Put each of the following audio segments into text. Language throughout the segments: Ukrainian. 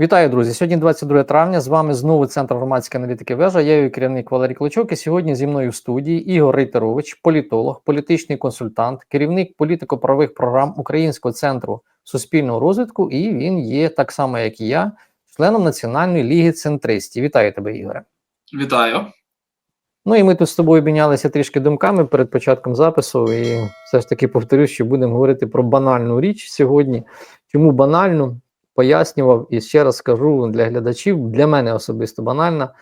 Вітаю, друзі! Сьогодні 22 травня. З вами знову Центр громадської аналітики вежа. Я її керівник Валерій Клочок. І сьогодні зі мною в студії Ігор Рейтерович, політолог, політичний консультант, керівник політико-правових програм Українського центру суспільного розвитку. І він є так само, як і я, членом Національної ліги центристів. Вітаю тебе, Ігоре. Вітаю. Ну і ми тут з тобою обмінялися трішки думками перед початком запису. І все ж таки повторюсь, що будемо говорити про банальну річ сьогодні. Чому банальну? Пояснював і ще раз скажу для глядачів, для мене особисто банальна.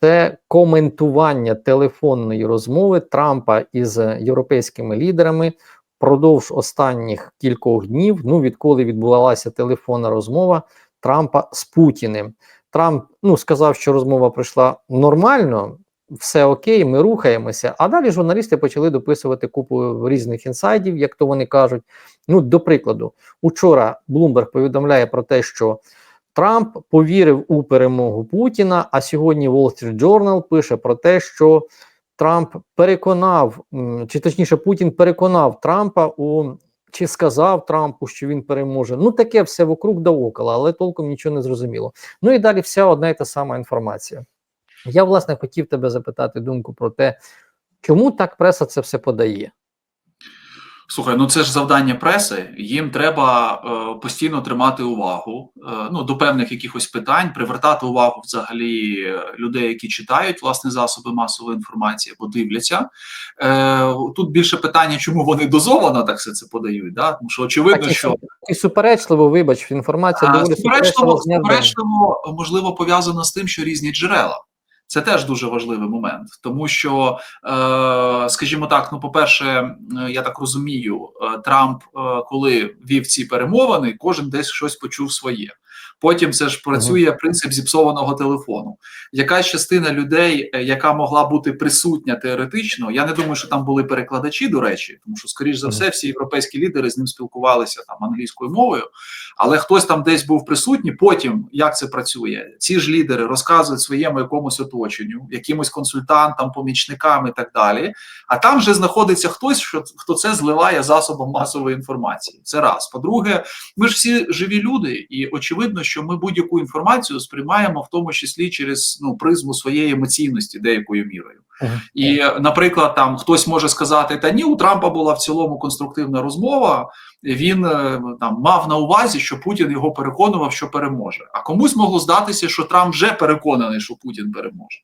Це коментування телефонної розмови Трампа із європейськими лідерами впродовж останніх кількох днів. Ну, відколи відбувалася телефонна розмова Трампа з Путіним. Трамп ну сказав, що розмова пройшла нормально все окей, ми рухаємося. А далі журналісти почали дописувати купу різних інсайдів, як то вони кажуть. Ну, до прикладу, учора Блумберг повідомляє про те, що Трамп повірив у перемогу Путіна. А сьогодні Wall Street Journal пише про те, що Трамп переконав, чи точніше, Путін переконав Трампа у. Чи сказав Трампу, що він переможе? Ну таке все вокруг да около, але толком нічого не зрозуміло. Ну і далі вся одна і та сама інформація. Я, власне, хотів тебе запитати думку про те, чому так преса це все подає. Слухай, ну це ж завдання преси. Їм треба е, постійно тримати увагу е, ну, до певних якихось питань, привертати увагу взагалі людей, які читають власне засоби масової інформації або дивляться. Е, Тут більше питання, чому вони дозовано так все це подають. Да? Тому що очевидно, так, що і суперечливо, вибач, інформація а, доволі суперечливо, суперечливо можливо пов'язано з тим, що різні джерела. Це теж дуже важливий момент, тому що, е, скажімо так, ну, по-перше, я так розумію, Трамп, е, коли вів ці перемовини, кожен десь щось почув своє. Потім це ж працює принцип зіпсованого телефону. Якась частина людей, яка могла бути присутня теоретично, я не думаю, що там були перекладачі, до речі, тому що, скоріш за все, всі європейські лідери з ним спілкувалися там англійською мовою, але хтось там десь був присутній. Потім як це працює? Ці ж лідери розказують своєму якомусь оточенню, якимось консультантам, помічникам і так далі. А там вже знаходиться хтось, що хто це зливає засобом масової інформації. Це раз. По-друге, ми ж всі живі люди, і очевидно, що ми будь-яку інформацію сприймаємо в тому числі через ну призму своєї емоційності деякою мірою. Uh -huh. І, наприклад, там хтось може сказати: та ні, у Трампа була в цілому конструктивна розмова. Він там мав на увазі, що Путін його переконував, що переможе. А комусь могло здатися, що Трамп вже переконаний, що Путін переможе,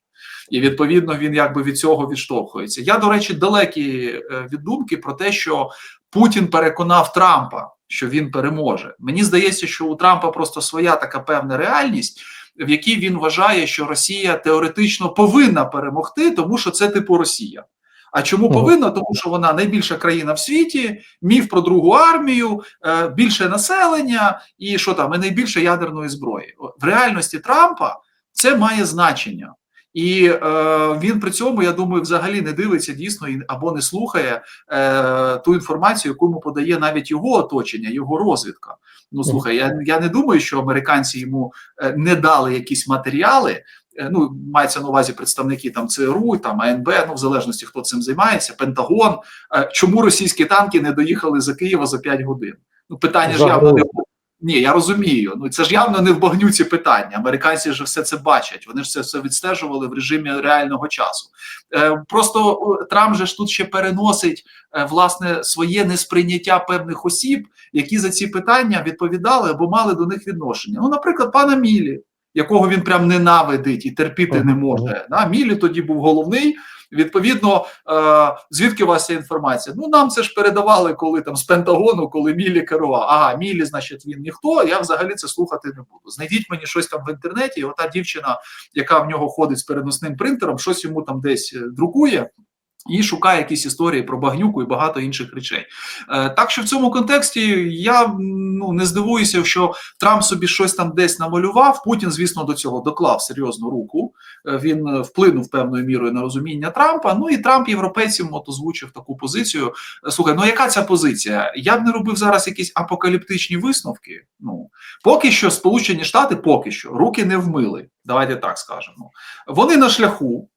і відповідно він якби від цього відштовхується. Я, до речі, далекий від думки про те, що Путін переконав Трампа, що він переможе. Мені здається, що у Трампа просто своя така певна реальність. В якій він вважає, що Росія теоретично повинна перемогти, тому що це типу Росія. А чому повинна? Тому що вона найбільша країна в світі, міф про другу армію, більше населення і що там, і найбільше ядерної зброї. В реальності Трампа це має значення. І е, він при цьому, я думаю, взагалі не дивиться дійсно або не слухає е, ту інформацію, яку йому подає навіть його оточення, його розвідка. Ну слухай, я я не думаю, що американці йому е, не дали якісь матеріали. Е, ну, мається на увазі представники там ЦРУ, там АНБ, ну в залежності хто цим займається, Пентагон. Е, чому російські танки не доїхали за Києва за 5 годин? Ну питання ж явно не ні, я розумію. Ну це ж явно не в багнюці питання. Американці ж все це бачать. Вони ж це все відстежували в режимі реального часу. Е, Просто Трамп же ж тут ще переносить е, власне своє несприйняття певних осіб, які за ці питання відповідали або мали до них відношення. Ну, наприклад, пана Мілі, якого він прям ненавидить і терпіти не може. Да? Мілі тоді був головний. Відповідно, е, звідки у вас ця інформація? Ну нам це ж передавали, коли там з Пентагону, коли Мілі керував. Ага, Мілі, значить, він ніхто. Я взагалі це слухати не буду. Знайдіть мені щось там в інтернеті. і Ота дівчина, яка в нього ходить з переносним принтером, щось йому там десь друкує. І шукає якісь історії про багнюку і багато інших речей. Е, так що в цьому контексті я ну не здивуюся, що Трамп собі щось там десь намалював. Путін, звісно, до цього доклав серйозну руку. Е, він вплинув певною мірою на розуміння Трампа. Ну і Трамп європейцям от озвучив таку позицію. Слухай, ну яка ця позиція? Я б не робив зараз якісь апокаліптичні висновки. Ну поки що, Сполучені Штати поки що руки не вмили. Давайте так скажемо. Вони на шляху.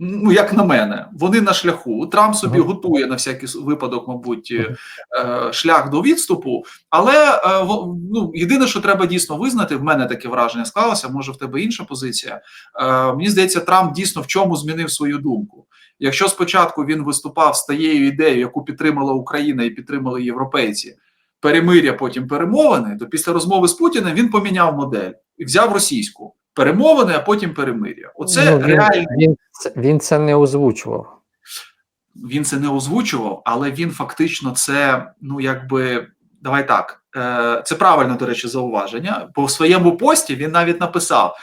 Ну як на мене, вони на шляху. Трамп собі Мгм. готує на всякий випадок, мабуть, е, е, шлях до відступу. Але е, ну єдине, що треба дійсно визнати, в мене таке враження склалося. Може, в тебе інша позиція. Мені здається, Трамп дійсно в чому змінив свою думку. Якщо спочатку він виступав з тією ідеєю, яку підтримала Україна і підтримали європейці, перемиря, потім перемовини, то після розмови з Путіним він поміняв модель і взяв російську перемовини, а потім перемиря. Оце Ну, він, реально він, це- він це не озвучував. він це не озвучував, але він фактично це, ну якби давай так. е, Це правильно, до речі, зауваження. По своєму пості він навіть написав: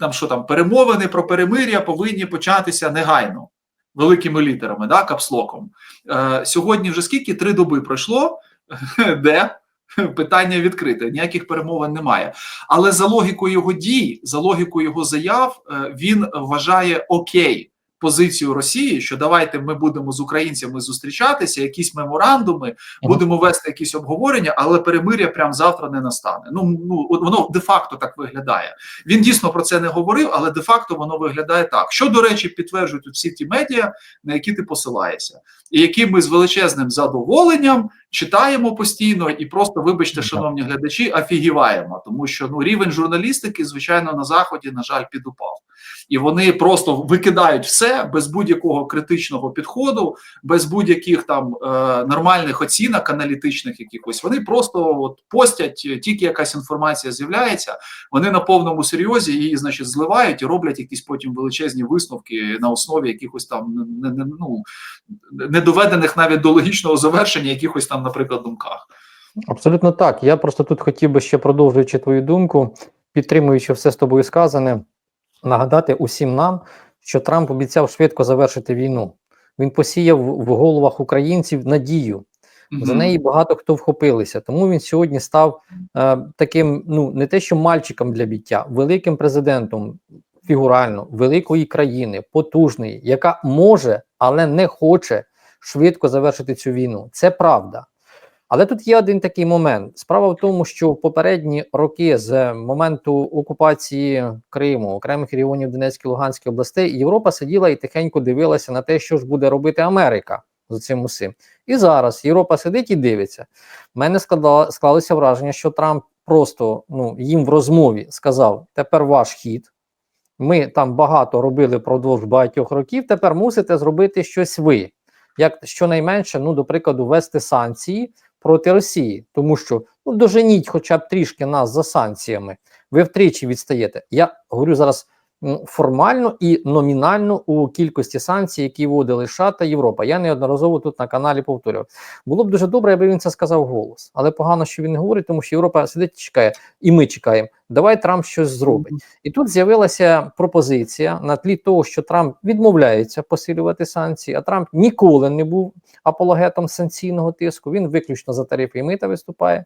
там що там перемовини про перемиря повинні початися негайно, великими літерами, да, капслоком. Е, Сьогодні вже скільки три доби пройшло, де питання відкрите, ніяких перемовин немає. Але за логікою його дій, за логікою його заяв, е, він вважає окей позицію Росії, що давайте ми будемо з українцями зустрічатися, якісь меморандуми, будемо вести якісь обговорення, але перемиря прямо завтра не настане. Ну ну воно де-факто так виглядає. Він дійсно про це не говорив, але де-факто воно виглядає так. Що до речі, підтверджують всі ті медіа, на які ти посилаєшся, і які ми з величезним задоволенням читаємо постійно, і просто, вибачте, шановні глядачі, афігіваємо, тому що ну рівень журналістики, звичайно, на заході, на жаль, підупав. І вони просто викидають все без будь-якого критичного підходу, без будь-яких там е, нормальних оцінок, аналітичних якихось. Вони просто от постять, е, тільки якась інформація з'являється, вони на повному серйозі її, значить, зливають і роблять якісь потім величезні висновки на основі якихось там не, не, ну, не доведених навіть до логічного завершення, якихось там, наприклад, думках. Абсолютно так. Я просто тут хотів би ще продовжуючи твою думку, підтримуючи все з тобою сказане, нагадати усім нам, що Трамп обіцяв швидко завершити війну. Він посіяв в головах українців надію. За неї багато хто вхопилися. Тому він сьогодні став е, таким, ну не те, що мальчиком для біття, великим президентом фігурально великої країни, потужний, яка може, але не хоче швидко завершити цю війну. Це правда. Але тут є один такий момент. Справа в тому, що в попередні роки з моменту окупації Криму, окремих регіонів Донецької Луганської областей, Європа сиділа і тихенько дивилася на те, що ж буде робити Америка з цим усім. І зараз Європа сидить і дивиться. У мене складало, склалося враження, що Трамп просто ну, їм в розмові сказав: тепер ваш хід. Ми там багато робили продовж багатьох років. Тепер мусите зробити щось ви. Як щонайменше, ну, до прикладу, ввести санкції проти Росії, тому що ну доженіть хоча б трішки нас за санкціями. Ви втричі відстаєте. Я говорю зараз формально і номінально у кількості санкцій, які вводили США та Європа. Я неодноразово тут на каналі повторював. Було б дуже добре, аби він це сказав голос, але погано, що він не говорить, тому що Європа сидить і чекає, і ми чекаємо. Давай Трамп щось зробить. І тут з'явилася пропозиція на тлі того, що Трамп відмовляється посилювати санкції, а Трамп ніколи не був апологетом санкційного тиску. Він виключно за тарифи і мита виступає.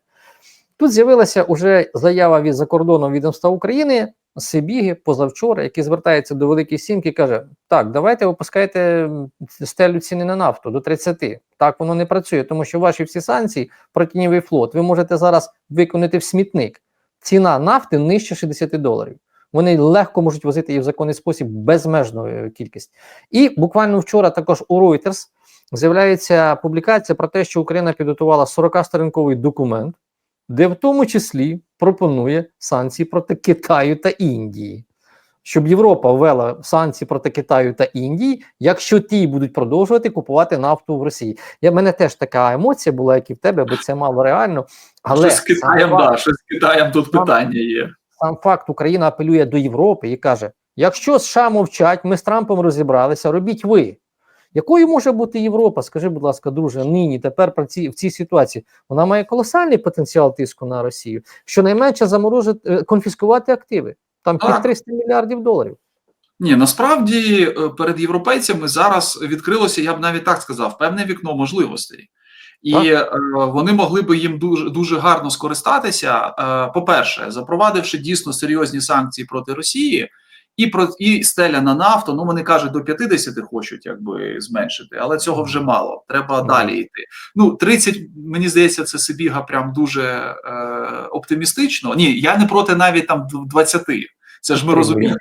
Тут з'явилася уже заява від закордонного відомства України Сибіги позавчора, який звертається до Великої Сімки каже: Так, давайте опускайте стелю ціни на нафту до 30. Так воно не працює, тому що ваші всі санкції про тіньовий флот ви можете зараз виконати в смітник. Ціна нафти нижче 60 доларів. Вони легко можуть возити її в законний спосіб безмежну е, кількість. І буквально вчора також у Reuters з'являється публікація про те, що Україна підготувала 40-сторінковий документ, де в тому числі пропонує санкції проти Китаю та Індії. Щоб Європа ввела санкції проти Китаю та Індії, якщо ті будуть продовжувати купувати нафту в Росії. Я в мене теж така емоція була, як і в тебе, бо це мало реально. Але Щось з Китаєм, да, щось з Китаєм тут Сам- питання є. сам факт Україна апелює до Європи і каже: якщо США мовчать, ми з Трампом розібралися, робіть ви. Якою може бути Європа? Скажи, будь ласка, друже, нині тепер цій, в цій ситуації вона має колосальний потенціал тиску на Росію, щонайменше заморозити е, конфіскувати активи. Там під Так. 300 мільярдів доларів. Ні, насправді е, перед європейцями зараз відкрилося, я б навіть так сказав, певне вікно можливостей. І е, вони могли би їм дуже дуже гарно скористатися. Е, по-перше, запровадивши дійсно серйозні санкції проти Росії, і про і стеля на нафту. Ну вони кажуть, до 50 хочуть якби зменшити, але цього вже мало. Треба Мгм. далі йти. Ну 30, мені здається, це Сибіга прям дуже е, оптимістично. Ні, я не проти навіть там 20. Це ж ми розуміємо.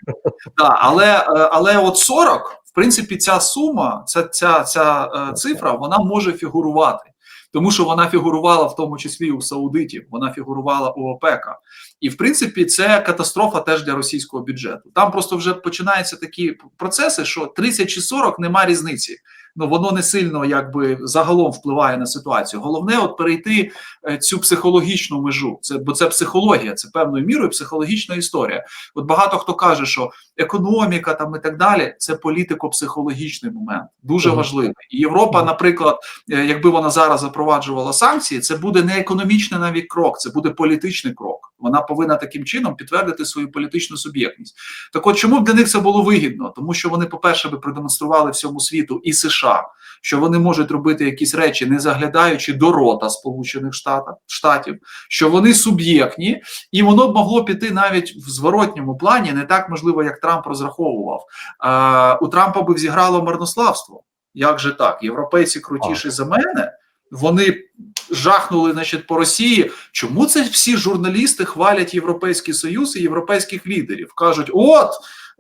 Да, але, е, але от 40, в принципі, ця сума, ця, ця, ця е, цифра, вона може фігурувати. Тому що вона фігурувала в тому числі у Саудитів, вона фігурувала у ОПЕКа. І в принципі, це катастрофа теж для російського бюджету. Там просто вже починаються такі процеси, що 30 чи 40 нема різниці. Ну воно не сильно якби загалом впливає на ситуацію. Головне, от перейти е, цю психологічну межу. Це бо це психологія, це певною мірою психологічна історія. От багато хто каже, що економіка там і так далі, це політико-психологічний момент, дуже Мгм. важливий. І Європа, наприклад, е, якби вона зараз запроваджувала санкції, це буде не економічний навіть крок, це буде політичний крок. Вона повинна таким чином підтвердити свою політичну суб'єктність. Так, от чому б для них це було вигідно? Тому що вони, по-перше, би продемонстрували всьому світу і США, що вони можуть робити якісь речі, не заглядаючи до рота Сполучених Штатів, Штатів, що вони суб'єктні, і воно б могло піти навіть в зворотньому плані, не так можливо, як Трамп розраховував. А, у Трампа би зіграло марнославство. Як же так? Європейці крутіші за мене. Вони жахнули значить, по Росії. Чому це всі журналісти хвалять Європейський Союз і європейських лідерів? Кажуть: от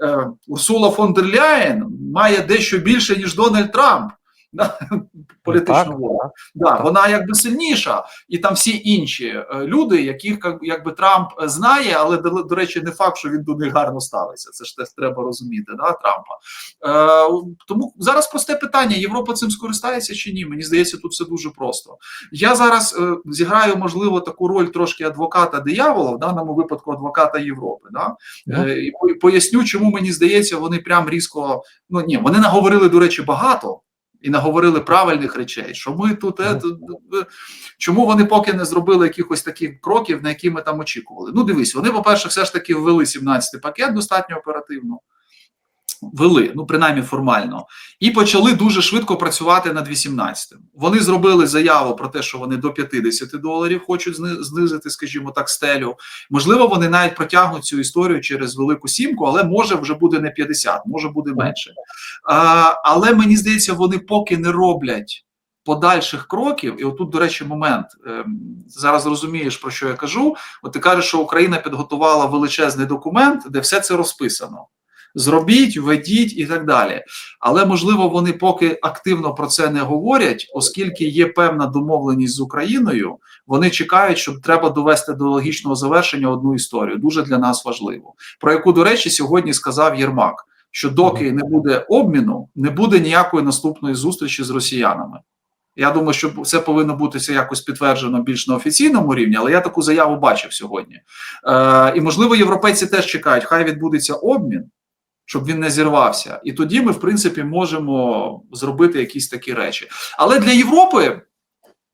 е, Урсула фон дер Ляєн має дещо більше, ніж Дональд Трамп. Да, Політичну Так, волю. так. Да, вона якби сильніша, і там всі інші е, люди, яких якби Трамп е, знає, але до, до речі, не факт, що він до них гарно ставиться. Це ж теж треба розуміти, да, Трампа. Е, тому зараз просте питання: Європа цим скористається чи ні? Мені здається, тут все дуже просто. Я зараз е, зіграю, можливо, таку роль трошки адвоката диявола, в даному випадку адвоката Європи. Да? Е, і поясню, чому мені здається, вони прям різко. Ну ні, вони наговорили, до речі, багато. І наговорили правильних речей, що ми тут е, тут, е, чому вони поки не зробили якихось таких кроків, на які ми там очікували. Ну, дивись, вони, по-перше, все ж таки ввели 17-й пакет достатньо оперативно. Ввели, ну принаймні формально, і почали дуже швидко працювати над 18-м. Вони зробили заяву про те, що вони до 50 доларів хочуть знизити, скажімо так, стелю. Можливо, вони навіть протягнуть цю історію через велику сімку, але може вже буде не 50, може буде менше. А, але мені здається, вони поки не роблять подальших кроків, і отут, до речі, момент ем, зараз розумієш, про що я кажу. От ти кажеш, що Україна підготувала величезний документ, де все це розписано. Зробіть, введіть і так далі. Але можливо, вони поки активно про це не говорять, оскільки є певна домовленість з Україною. Вони чекають, щоб треба довести до логічного завершення одну історію. Дуже для нас важливо, про яку, до речі, сьогодні сказав Єрмак що доки не буде обміну, не буде ніякої наступної зустрічі з росіянами. Я думаю, що це повинно бути якось підтверджено більш на офіційному рівні, але я таку заяву бачив сьогодні. Е, і можливо, європейці теж чекають, хай відбудеться обмін, щоб він не зірвався. І тоді ми, в принципі, можемо зробити якісь такі речі. Але для Європи,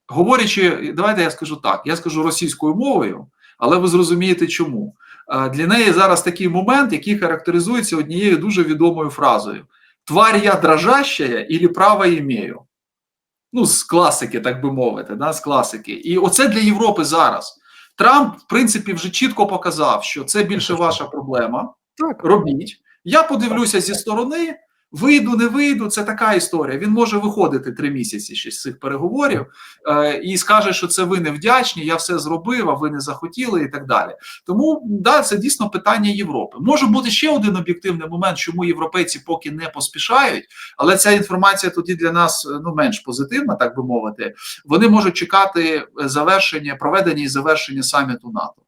говорячи, давайте я скажу так: я скажу російською мовою, але ви зрозумієте, чому. Е, Для неї зараз такий момент, який характеризується однією дуже відомою фразою: тварь я дрожащая или право імею. Ну, з класики, так би мовити, да, з класики. І оце для Європи зараз. Трамп, в принципі, вже чітко показав, що це більше ваша проблема. Так. Робіть. Я подивлюся зі сторони, вийду, не вийду. Це така історія. Він може виходити три місяці ще з цих переговорів е, і скаже, що це ви не вдячні, я все зробив, а ви не захотіли, і так далі. Тому да, це дійсно питання Європи. Може бути ще один об'єктивний момент, чому європейці поки не поспішають, але ця інформація тоді для нас е, ну менш позитивна, так би мовити. Вони можуть чекати завершення, проведення і завершення саміту НАТО.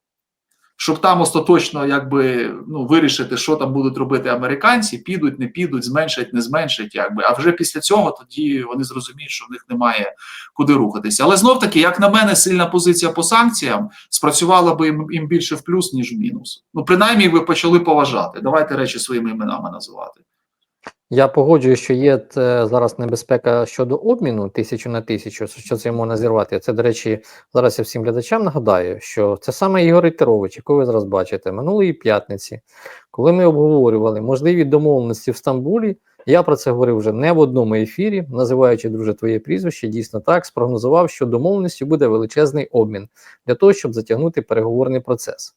Щоб там остаточно якби ну вирішити, що там будуть робити американці, підуть, не підуть, зменшать, не зменшать, якби. А вже після цього тоді вони зрозуміють, що в них немає куди рухатися. Але знов таки, як на мене, сильна позиція по санкціям спрацювала би їм, їм більше в плюс, ніж в мінус. Ну принаймні, ви почали поважати. Давайте речі своїми іменами називати. Я погоджую, що є е, зараз небезпека щодо обміну тисячу на тисячу, що це можна зірвати. Це, до речі, зараз я всім глядачам нагадаю, що це саме Ігор Рейтерович, якого ви зараз бачите, минулої п'ятниці, коли ми обговорювали можливі домовленості в Стамбулі. Я про це говорив вже не в одному ефірі, називаючи друже твоє прізвище, дійсно так спрогнозував, що домовленістю буде величезний обмін для того, щоб затягнути переговорний процес.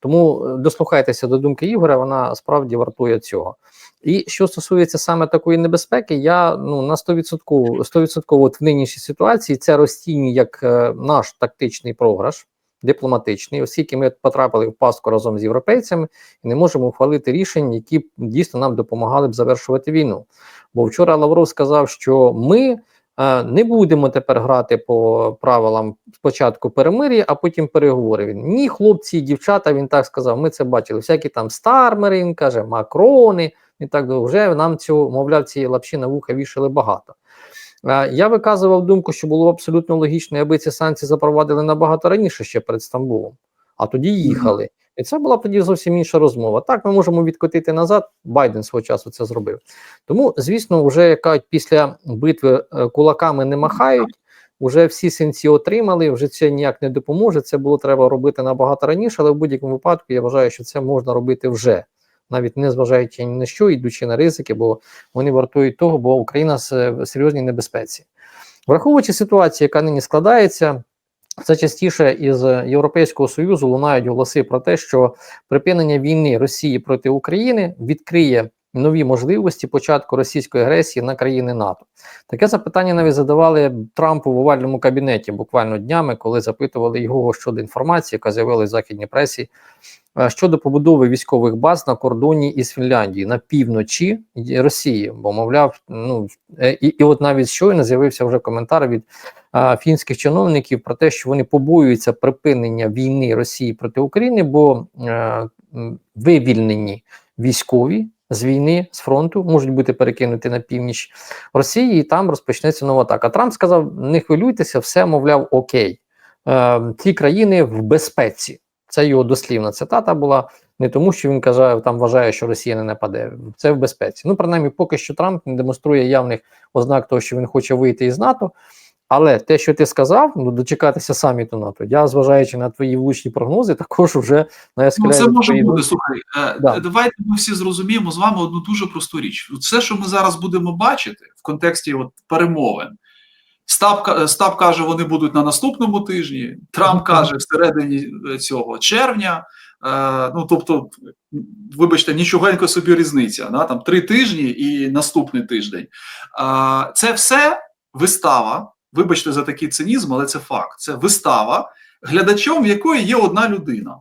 Тому е, дослухайтеся до думки Ігоря, вона справді вартує цього. І що стосується саме такої небезпеки, я ну на 100%, 100% от в нинішній ситуації це розцінюю як е, наш тактичний програш. дипломатичний, оскільки ми потрапили в пастку разом з європейцями і не можемо ухвалити рішень, які дійсно нам допомагали б завершувати війну. Бо вчора Лавров сказав, що ми. е, Не будемо тепер грати по правилам спочатку перемир'я, а потім переговори. Ні, хлопці і дівчата, він так сказав. Ми це бачили. Всякі там стармери, він каже, макрони і так далі. Вже нам цього, мовляв, цієї лапші на вуха вішали багато. Е, Я виказував думку, що було абсолютно логічно, аби ці санкції запровадили набагато раніше ще перед Стамбулом, а тоді їхали. І це була тоді зовсім інша розмова. Так, ми можемо відкотити назад. Байден свого часу це зробив. Тому, звісно, вже як кажуть, після битви е, кулаками не махають. Вже всі синці отримали, вже це ніяк не допоможе. Це було треба робити набагато раніше, але в будь-якому випадку я вважаю, що це можна робити вже, навіть не зважаючи ні на що, йдучи на ризики, бо вони вартують того, бо Україна с- в серйозній небезпеці. Враховуючи ситуацію, яка нині складається, це частіше із Європейського союзу лунають голоси про те, що припинення війни Росії проти України відкриє нові можливості початку російської агресії на країни НАТО. Таке запитання навіть задавали Трампу в овальному кабінеті буквально днями, коли запитували його щодо інформації, яка з'явилася в західній пресі е, щодо побудови військових баз на кордоні із Фінляндією на півночі Росії, бо мовляв, ну е, і, і от навіть щойно з'явився вже коментар від а, фінських чиновників про те, що вони побоюються припинення війни Росії проти України, бо е, м, вивільнені військові з війни з фронту можуть бути перекинуті на північ Росії, і там розпочнеться нова атака. Трамп сказав: не хвилюйтеся, все мовляв, окей. Е, ці країни в безпеці. Це його дослівна цитата була. Не тому, що він каже, там вважає, що Росія не нападе. Це в безпеці. Ну, принаймні, поки що Трамп не демонструє явних ознак того, що він хоче вийти із НАТО. Але те, що ти сказав, ну дочекатися саміту НАТО, я зважаючи на твої влучні прогнози, також вже на Ну, це може твої бути. Слухай, е, Да. давайте ми всі зрозуміємо з вами одну дуже просту річ. Все, що ми зараз будемо бачити в контексті от перемовин. Стаб, Стаб каже, вони будуть на наступному тижні. Трамп каже всередині е, цього червня. Е, ну тобто, вибачте, нічогенько собі різниця. Да? Там три тижні і наступний тиждень. Е, це все вистава. Вибачте за такий цинізм, але це факт. Це вистава, глядачом в якої є одна людина.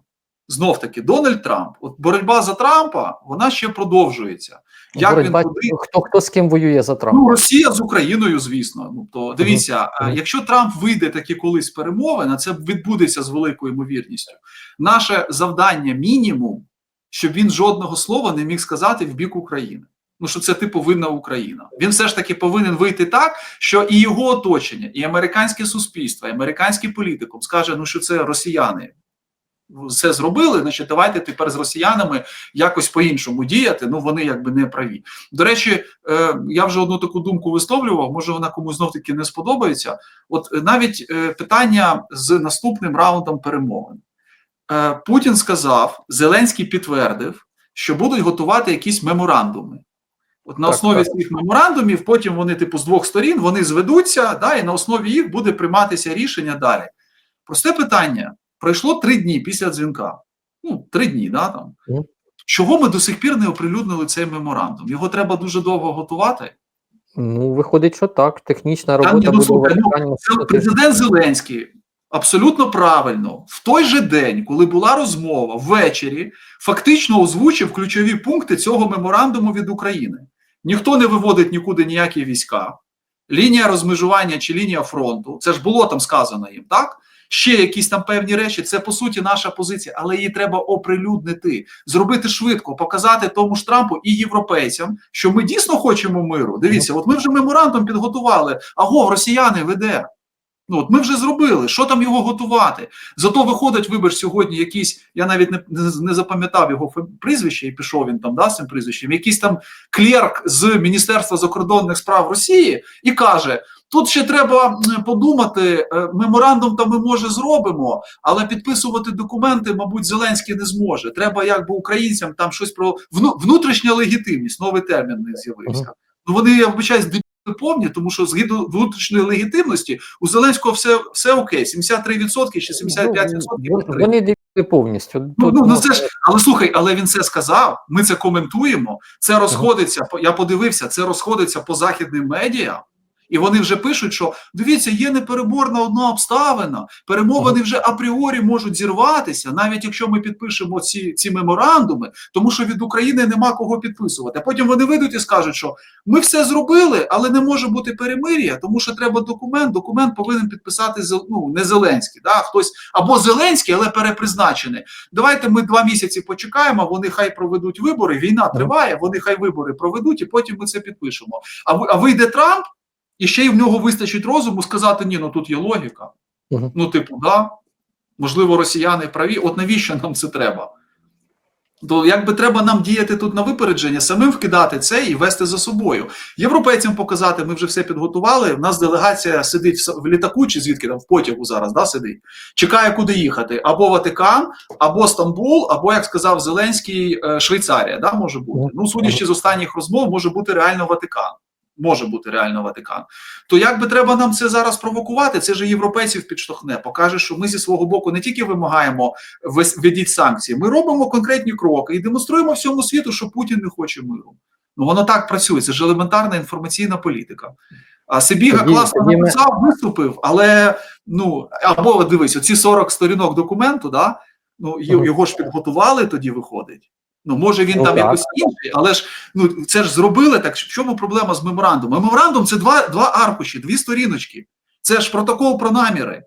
Знов таки, Дональд Трамп. От боротьба за Трампа вона ще продовжується. Як Боротьба, він туди хто хто з ким воює за Трампа? Ну, Росія з Україною, звісно. Ну то дивіться, е, Мгм. якщо Трамп вийде таки колись з перемовин, а це відбудеться з великою ймовірністю. Наше завдання мінімум, щоб він жодного слова не міг сказати в бік України. Ну що це типу винна Україна. Він все ж таки повинен вийти так, що і його оточення, і американське суспільство, і американський політикум скаже, ну що це росіяни. Все зробили, значить, давайте тепер з росіянами якось по-іншому діяти. Ну вони якби не праві. До речі, е, я вже одну таку думку висловлював, може вона комусь знов таки не сподобається. От е, навіть е, питання з наступним раундом перемовин. Е, Путін сказав, Зеленський підтвердив, що будуть готувати якісь меморандуми. От на Так, основі так. цих меморандумів, потім вони, типу, з двох сторін вони зведуться, да, і на основі їх буде прийматися рішення далі. Просте питання: пройшло три дні після дзвінка. Ну, три дні, да, там. Чого ми до сих пір не оприлюднили цей меморандум? Його треба дуже довго готувати. Ну, виходить, що так. Технічна Та ні, робота ну, буде ну, Це президент Зеленський абсолютно правильно в той же день, коли була розмова ввечері, фактично озвучив ключові пункти цього меморандуму від України. Ніхто не виводить нікуди ніякі війська. Лінія розмежування чи лінія фронту. Це ж було там сказано їм, так? Ще якісь там певні речі. Це по суті наша позиція, але її треба оприлюднити, зробити швидко, показати тому ж Трампу і європейцям, що ми дійсно хочемо миру. Дивіться, от ми вже меморандум підготували. Агов, росіяни веде. Ну, от ми вже зробили. Що там його готувати? Зато виходить, вибач, сьогодні якийсь, я навіть не, не, не запам'ятав його прізвище, і пішов він там да, з цим прізвищем, якийсь там клерк з Міністерства закордонних справ Росії і каже: тут ще треба подумати, е, меморандум там ми може зробимо, але підписувати документи, мабуть, Зеленський не зможе. Треба якби українцям там щось про вну- внутрішня легітимність, новий термін них з'явився. Ну вони я вибачаюсь, повні, тому що згідно внутрішньої легітимності у Зеленського все, все окей, 73% чи 75% Ну. Вони повністю. Ну, ну, ну це ж, але слухай, але він це сказав. Ми це коментуємо. Це розходиться. Я подивився, це розходиться по західним медіа. І вони вже пишуть, що дивіться, є непереборна одна обставина. Перемовини вже апріорі можуть зірватися, навіть якщо ми підпишемо ці, ці меморандуми, тому що від України нема кого підписувати. А потім вони вийдуть і скажуть, що ми все зробили, але не може бути перемир'я, тому що треба документ. Документ повинен підписати ну, не Зеленський, да, хтось або Зеленський, але перепризначений. Давайте ми два місяці почекаємо. Вони хай проведуть вибори. Війна триває. Вони хай вибори проведуть, і потім ми це підпишемо. А а вийде Трамп, і ще й в нього вистачить розуму сказати: ні, ну тут є логіка. Мгм. Ну, типу, да, можливо, росіяни праві. От навіщо нам це треба? То якби треба нам діяти тут на випередження, самим вкидати це і вести за собою. Європейцям показати, ми вже все підготували. В нас делегація сидить в літаку, чи звідки там в потягу зараз да, сидить, чекає, куди їхати. Або Ватикан, або Стамбул, або, як сказав Зеленський, е, Швейцарія. Да, може бути. Ну, судячи з останніх розмов, може бути реально Ватикан. Може бути реально Ватикан. То як би треба нам це зараз провокувати? Це ж європейців підштовхне, покаже, що ми зі свого боку не тільки вимагаємо введіть санкції, ми робимо конкретні кроки і демонструємо всьому світу, що Путін не хоче миру. Ну воно так працює. Це ж елементарна інформаційна політика. А Сибіга Тоді- класно тоді ми- написав, виступив, але ну або дивись, оці 40 сторінок документу, да, ну його ж підготували, тоді виходить. Ну, може він Ну, там так. якось інший, але ж ну це ж зробили так. В чому проблема з меморандумом? Меморандум це два, два аркуші, дві сторіночки. Це ж протокол про наміри.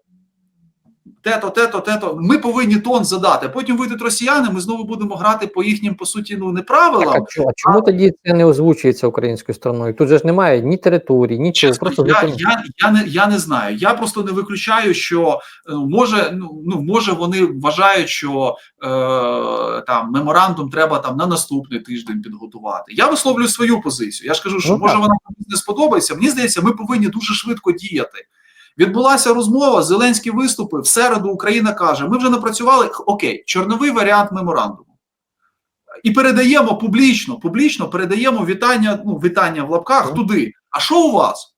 Тето, тето, тето. Ми повинні тон задати. Потім вийдуть росіяни, ми знову будемо грати по їхнім, по суті, ну не Так, а, правилам. чому, а чому тоді це не озвучується українською стороною? Тут же ж немає ні території, нічого. Чесно, Просто я, закон- я, я, не, я не знаю. Я просто не виключаю, що е, може, ну, ну може вони вважають, що е, там меморандум треба там на наступний тиждень підготувати. Я висловлюю свою позицію. Я ж кажу, що Ну, може так. вона не сподобається. Мені здається, ми повинні дуже швидко діяти. Відбулася розмова, Зеленський виступив. В середу Україна каже: ми вже напрацювали окей, чорновий варіант меморандуму. І передаємо публічно, публічно передаємо вітання, ну, вітання в лапках туди. А що у вас?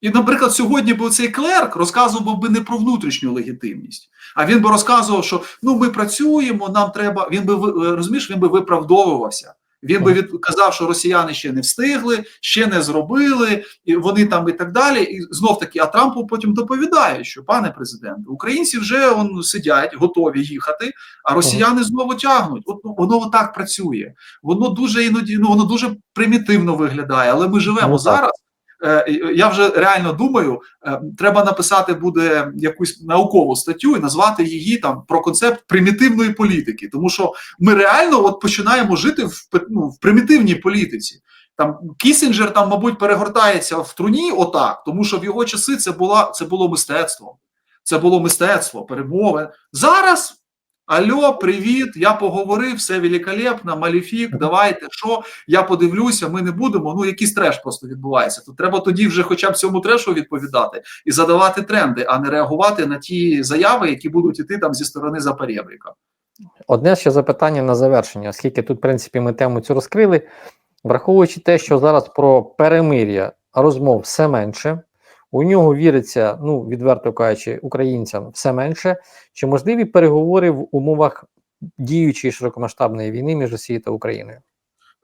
І, наприклад, сьогодні би цей клерк розказував би не про внутрішню легітимність, а він би розказував, що ну ми працюємо, нам треба. Він би ви- розумієш, він би виправдовувався. Він би відказав, що росіяни ще не встигли, ще не зробили, і вони там і так далі. І знов таки, а Трампу потім доповідає, що пане президенте, українці вже он сидять, готові їхати, а росіяни знову тягнуть. От ну, воно так працює. Воно дуже іноді ну воно дуже примітивно виглядає, але ми живемо Ну, зараз. Е, е, Я вже реально думаю, е, треба написати буде якусь наукову статтю і назвати її там про концепт примітивної політики, тому що ми реально от починаємо жити в ну, в примітивній політиці. Там Кісінджер там, мабуть, перегортається в труні, отак, тому що в його часи це була це було мистецтво. Це було мистецтво, перемови. Зараз Альо, привіт, я поговорив, все великолепно, маліфік, давайте, що, я подивлюся, ми не будемо. Ну, якийсь треш просто відбувається. Тут треба тоді вже хоча б цьому трешу відповідати і задавати тренди, а не реагувати на ті заяви, які будуть іти там зі сторони Запорєбріка. Одне ще запитання на завершення, оскільки тут, в принципі, ми тему цю розкрили, враховуючи те, що зараз про перемир'я розмов все менше, у нього віриться, ну відверто кажучи, українцям все менше. Чи можливі переговори в умовах діючої широкомасштабної війни між Росією та Україною?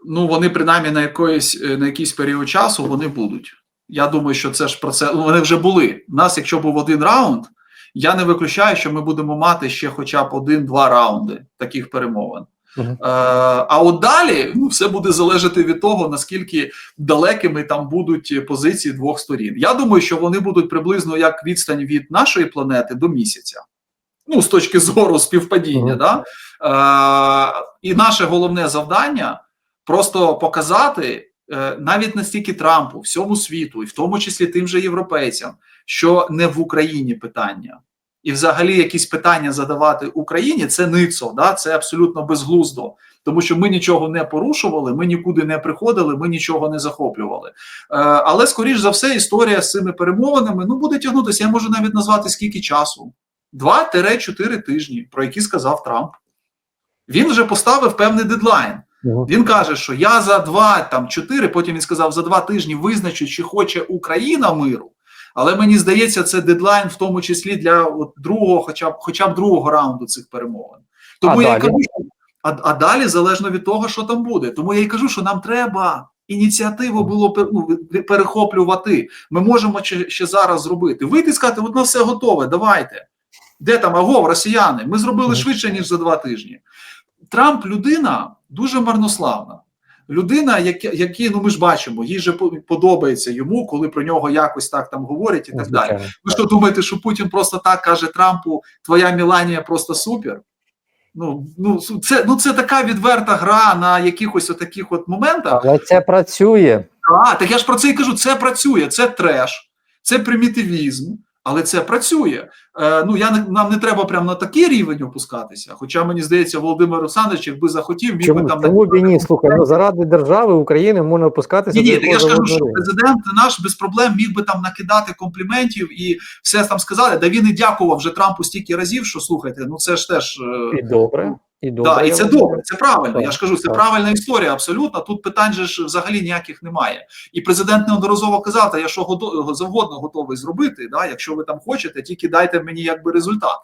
Ну, вони принаймні на якоїсь е, на якийсь період часу вони будуть. Я думаю, що це ж про це. Ну, вони вже були. У нас, якщо був один раунд, я не виключаю, що ми будемо мати ще хоча б один-два раунди таких перемовин. Е, а от далі ну, все буде залежати від того, наскільки далекими там будуть позиції двох сторін. Я думаю, що вони будуть приблизно як відстань від нашої планети до місяця. Ну, з точки зору співпадіння, да? Е, і наше головне завдання просто показати е, навіть не стільки Трампу, всьому світу, і в тому числі тим же європейцям, що не в Україні питання. І взагалі якісь питання задавати Україні це ницо, да? це абсолютно безглуздо, тому що ми нічого не порушували, ми нікуди не приходили, ми нічого не захоплювали. Е, але, скоріш за все, історія з цими перемовинами ну, буде тягнутися. Я можу навіть назвати скільки часу: 2-4 тижні, про які сказав Трамп. Він вже поставив певний дедлайн. Він каже, що я за два там чотири, потім він сказав за два тижні визначу, чи хоче Україна миру. Але мені здається, це дедлайн, в тому числі для от другого, хоча б хоча б другого раунду цих перемовин. Тому А я далі? кажу, що а, а далі залежно від того, що там буде. Тому я й кажу, що нам треба. ініціативу було ну, перехоплювати. Ми можемо ще, ще зараз зробити. Вийти і сказати, от все готове, давайте. Де там агов, росіяни? Ми зробили швидше, ніж за два тижні. Трамп людина дуже марнославна. Людина, яка, які, ну ми ж бачимо, їй же подобається йому, коли про нього якось так там говорять і так далі. Ви що думаєте, що Путін просто так каже Трампу, твоя Міланія просто супер? Ну, ну, це, ну, це така відверта гра на якихось отаких от моментах. Але це працює. А, так я ж про це і кажу: це працює, це треш, це примітивізм, але це працює. Е, ну, я нам не треба прямо на такий рівень опускатися. Хоча мені здається, Володимир Олександрович, якби захотів, міг Чому, би там чому б ні? Слухай, ну заради держави України можна опускатися ні, ні, я ж кажу, що президент наш без проблем міг би там накидати компліментів і все там сказати. Да він і дякував вже Трампу стільки разів, що слухайте, ну це ж теж. е, І добре, і добре. Да, і це добре, це правильно. Я ж кажу, це правильна історія, абсолютно. Тут питань же ж взагалі ніяких немає. І президент неодноразово казав, та я що годо- завгодно готовий зробити, да, якщо ви там хочете, тільки дайте мені якби результат.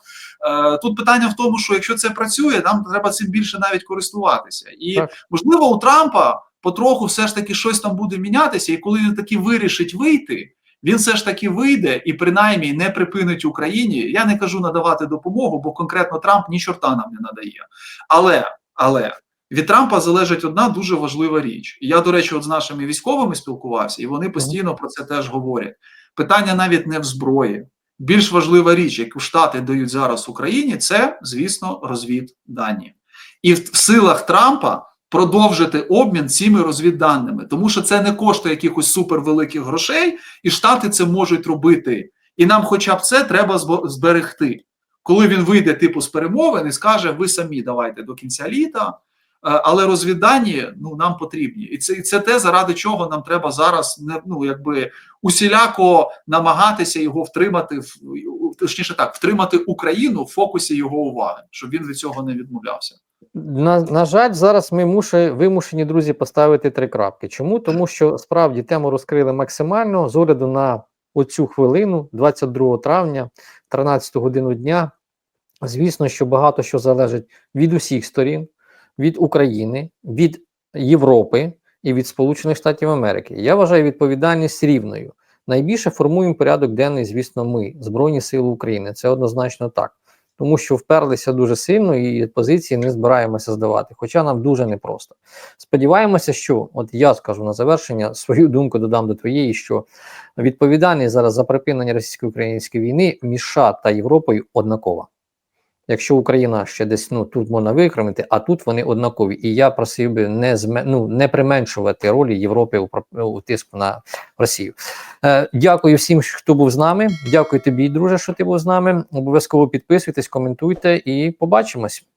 Е, тут питання в тому, що якщо це працює, нам треба цим більше навіть користуватися. І Так. можливо, у Трампа потроху все ж таки щось там буде мінятися, і коли він таки вирішить вийти. Він все ж таки вийде і принаймні не припинить Україні. Я не кажу надавати допомогу, бо конкретно Трамп ні чорта нам не надає. Але, але від Трампа залежить одна дуже важлива річ. Я, до речі, от з нашими військовими спілкувався, і вони постійно про це теж говорять. Питання навіть не в зброї. Більш важлива річ, яку Штати дають зараз Україні, це, звісно, розвіддані. І в в силах Трампа продовжити обмін цими розвідданими, тому що це не коштує якихось супервеликих грошей, і Штати це можуть робити. І нам, хоча б це, треба зберегти. Коли він вийде типу з перемовин і скаже: ви самі давайте до кінця літа, е, але розвіддані ну нам потрібні, і це і це те, заради чого нам треба зараз не ну якби усіляко намагатися його втримати в точніше так, втримати Україну в фокусі його уваги, щоб він від цього не відмовлявся. На, на жаль, зараз ми муше, вимушені, друзі, поставити три крапки. Чому? Тому що справді тему розкрили максимально з огляду на оцю хвилину, 22 травня, 13 годину дня. Звісно, що багато що залежить від усіх сторін, від України, від Європи і від Сполучених Штатів Америки. Я вважаю відповідальність рівною. Найбільше формуємо порядок денний, звісно, ми, Збройні Сили України. Це однозначно так. Тому що вперлися дуже сильно і позиції не збираємося здавати, хоча нам дуже непросто. Сподіваємося, що от я скажу на завершення свою думку додам до твоєї, що відповідальність зараз за припинення російсько-української війни між США та Європою однакова. Якщо Україна ще десь ну тут можна викремити, а тут вони однакові. І я просив би не зме, ну, не применшувати ролі Європи у, у тиску на Росію. Е, дякую всім, хто був з нами. Дякую тобі, друже, що ти був з нами. Обов'язково підписуйтесь, коментуйте і побачимось.